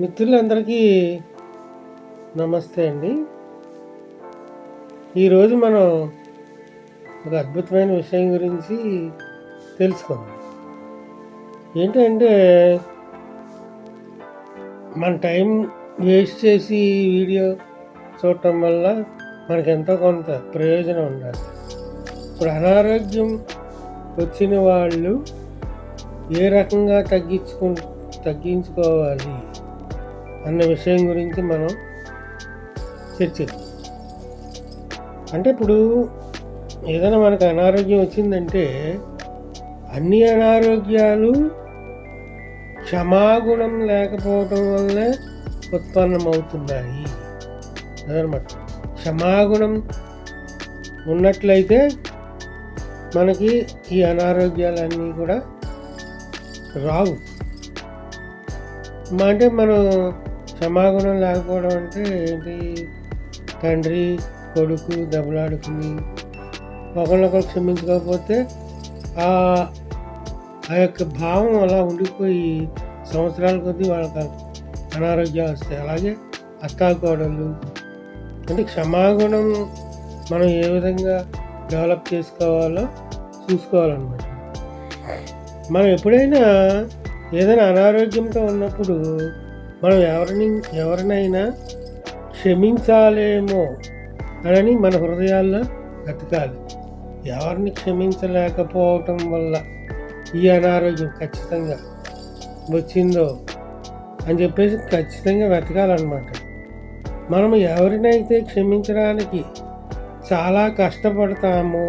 మిత్రులందరికీ నమస్తే అండి. ఈరోజు మనం ఒక అద్భుతమైన విషయం గురించి తెలుసుకుందాం. ఏంటంటే మన టైం వేస్ట్ చేసి వీడియో చూడటం వల్ల మనకి ఎంతో కొంత ప్రయోజనం ఉండాలి. ఇప్పుడు అనారోగ్యం వచ్చిన వాళ్ళు ఏ రకంగా తగ్గించుకు తగ్గించుకోవాలి? అన్న విషయం గురించి మనం చర్చిద్దాం. అంటే ఇప్పుడు ఏదైనా మనకు అనారోగ్యం వచ్చిందంటే అన్ని అనారోగ్యాలు క్షమాగుణం లేకపోవటం వల్లే ఉత్పన్నమవుతున్నాయి. అదనమాట. క్షమాగుణం ఉన్నట్లయితే మనకి ఈ అనారోగ్యాలన్నీ కూడా రావు. అంటే మనం క్షమాగుణం లేకపోవడం అంటే ఏంటి? తండ్రి కొడుకు దెబ్బలాడుకుని ఒకరినొకరు క్షమించకపోతే ఆ ఆ యొక్క భావం అలా ఉండిపోయి సంవత్సరాల కొద్దీ వాళ్ళకి అనారోగ్యాలు వస్తాయి. అలాగే అత్తాకోడళ్ళు. అంటే క్షమాగుణం మనం ఏ విధంగా డెవలప్ చేసుకోవాలో చూసుకోవాలన్నమాట. మనం ఎప్పుడైనా ఏదైనా అనారోగ్యంతో ఉన్నప్పుడు మనం ఎవరిని ఎవరినైనా క్షమించాలేమో అని మన హృదయాల్లో వెతకాలి. ఎవరిని క్షమించలేకపోవటం వల్ల ఈ అనారోగ్యం ఖచ్చితంగా వచ్చిందో అని చెప్పేసి ఖచ్చితంగా వెతకాలన్నమాట. మనం ఎవరినైతే క్షమించడానికి చాలా కష్టపడతామో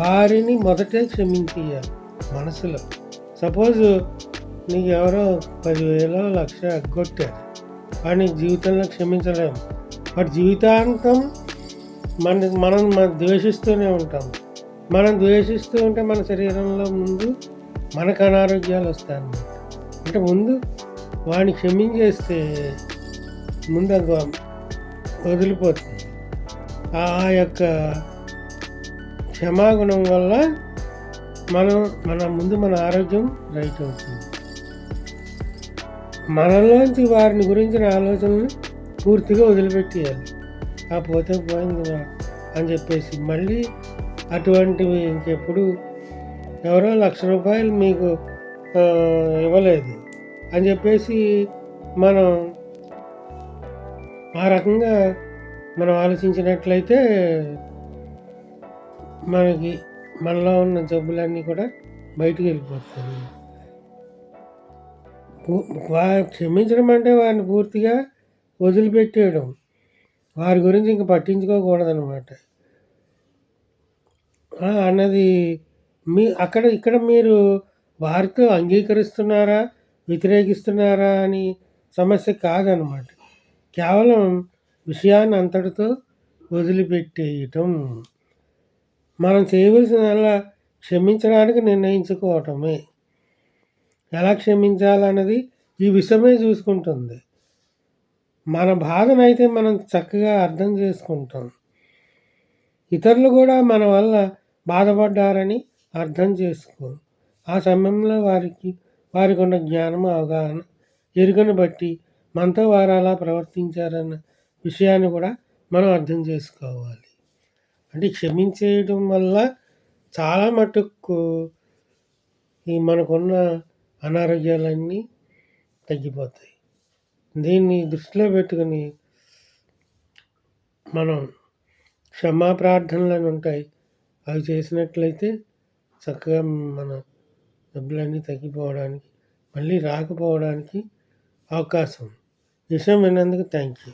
వారిని మొదటే క్షమించాలి మనసులో. సపోజ్ నీకు ఎవరో పదివేల లక్ష ఎగ్గొట్టారు. వాడిని జీవితంలో క్షమించలేము. వాటి జీవితాంతం మన మనం మనం ద్వేషిస్తూనే ఉంటాం మనం ద్వేషిస్తూ ఉంటే మన శరీరంలో ముందు మనకు అనారోగ్యాలు వస్తాయి అన్నమాట అంటే ముందు వాడిని క్షమించేస్తే ముందు వదిలిపోతుంది. ఆ యొక్క క్షమాగుణం వల్ల మనం మన ముందు మన ఆరోగ్యం రైట్ అవుతుంది. మనలోంచి వారిని గురించిన ఆలోచనలు పూర్తిగా వదిలిపెట్టేయాలి. ఆ పోతే పోయింది అని చెప్పేసి మళ్ళీ అటువంటివి ఇంకెప్పుడు ఎవరో లక్ష రూపాయలు మీకు ఇవ్వలేదు అని చెప్పేసి మనం ఆ రకంగా మనం ఆలోచించినట్లయితే మనకి మనలో ఉన్న జబ్బులన్నీ కూడా బయటికి వెళ్ళిపోతాయి. వారు క్షమించడం అంటే వారిని పూర్తిగా వదిలిపెట్టేయడం. వారి గురించి ఇంక పట్టించుకోకూడదనమాట అన్నది మీ అక్కడ ఇక్కడ మీరు వారితో అంగీకరిస్తున్నారా వ్యతిరేకిస్తున్నారా అని సమస్య కాదనమాట కేవలం విషయాన్ని అంతటితో వదిలిపెట్టేయటం. మనం చేయవలసిందల్లా క్షమించడానికి నిర్ణయించుకోవటమే. ఎలా క్షమించాలన్నది ఈ విషయమే చూసుకుంటుంది. మన బాధనైతే మనం చక్కగా అర్థం చేసుకుంటాం. ఇతరులు కూడా మన వల్ల బాధపడ్డారని అర్థం చేసుకో. ఆ సమయంలో వారికి వారికి ఉన్న జ్ఞానం అవగాహన ఎరుకను బట్టి మనతో వారు అలా ప్రవర్తించారన్న విషయాన్ని కూడా మనం అర్థం చేసుకోవాలి. అంటే క్షమించేయడం వల్ల చాలా మటుకు ఈ మనకున్న అనారోగ్యాలన్నీ తగ్గిపోతాయి. దీన్ని దృష్టిలో పెట్టుకుని మనం క్షమా ప్రార్థనలు ఉంటాయి. అవి చేసినట్లయితే చక్కగా మన డబ్బులన్నీ తగ్గిపోవడానికి మళ్ళీ రాకపోవడానికి అవకాశం విషయం విన్నందుకు థ్యాంక్ యూ